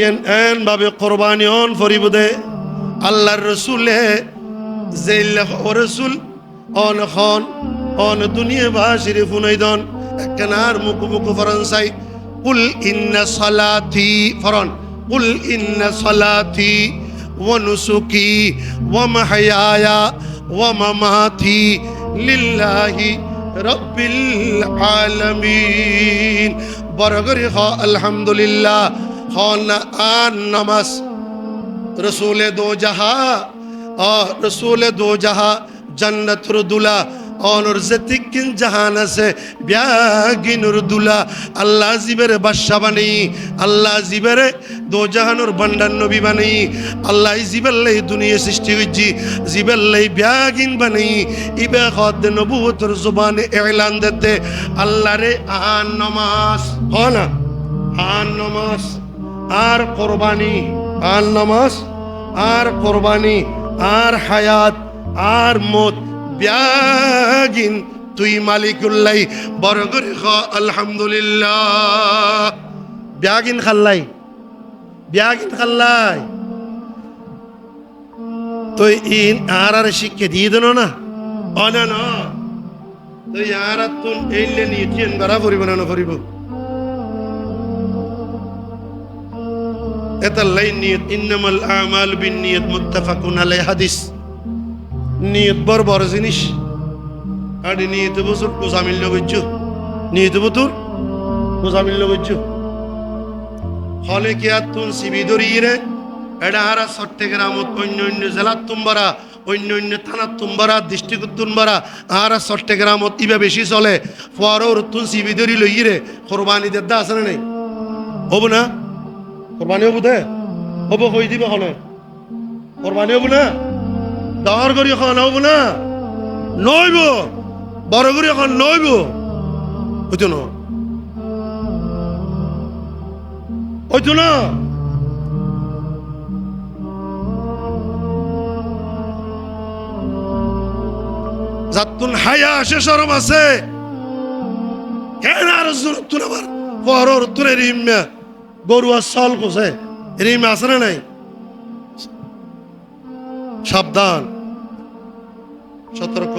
N N ভাবে কোরবানি on ফরিব দে আল্লাহর রসুলে যে ও রসুল অন খন অন দুনিয়া ভাষিরে ফুনাইদন একখানার মুকু মুকু ফরনসাই কুল ইন্না সালাতি ফরন কুল ইন্না সালাতি ونسكي ومحياي ومماتي لله رب العالمين বরগরি খ আলহামদুলিল্লাহ আন নামাজ। রসুলে দো জাহা আর রসুলে দো জাহা, জান্নাতুর দুলা, অনর জেতিকিন জাহান আছে ব্যাগিনুর দুলা। আল্লাহ জিবের বাদশা বানি, আল্লাহ জিবের দো জাহানুর ভান্ডার নবী বানি। আল্লাহ জিবেল্লাই দুনিয়া সৃষ্টি হইছি জিবেল্লাই ব্যাগিন বানি। ইবে খদ নবুয়তর জুবানে এলান দিতে আল্লাহ রে আন নমাজ। হ না আন নমাজ। আর কোরবানি, আর নামাজ, আর কোরবানি, আর হায়াত, আর মত। ব্যাগিন, তুই মালিকুল্লাই বড় আলহামদুলিল্লাহ। ব্যাগিন খাল্লাই ব্যাগিন খাল্লাই। তো ইন আর আর শিক্ষা দিয়ে দিল না? অনা না তো আর তুন এইলে নিয়ে করা করিব না না করিব। এতাল্লাই নিয়ত, ইন্নামাল আমাল বিন নিয়ত মুত্তাফাকুন আলাই হাদিস। নিয়ত বড় বড় জিনিস। আর নিয়ত বছর কোজামিল লগইছ নিয়ত বছর কোজামিল লগইছ হলে কি আর তুন সিবি দরিয়ে এটা আর চট্টগ্রামত অন্য অন্য জেলার তুমবারা অন্য অন্য থানার তুমবারা ডিস্ট্রিক্ট তুমবারা আর চট্টগ্রামত ইবা বেশি চলে। ফরর তুন সিবি দরি লইয়ে কোরবানি দেদা আছে না নাই? হব না? কোরবানি হব হব কই দিবে হলে কোরবানি হব না ডাঙর করি এখন হব না নইব বড় করি এখন নইব হইতো না হইতো না? যাতুন হায়া আসে সরম আছে। কেন আর জোরতুন আবার পরর তুলে রিম্যা গরু আর চাল কোসে রিম আছে না নাই? সাবধান। সতর্ক।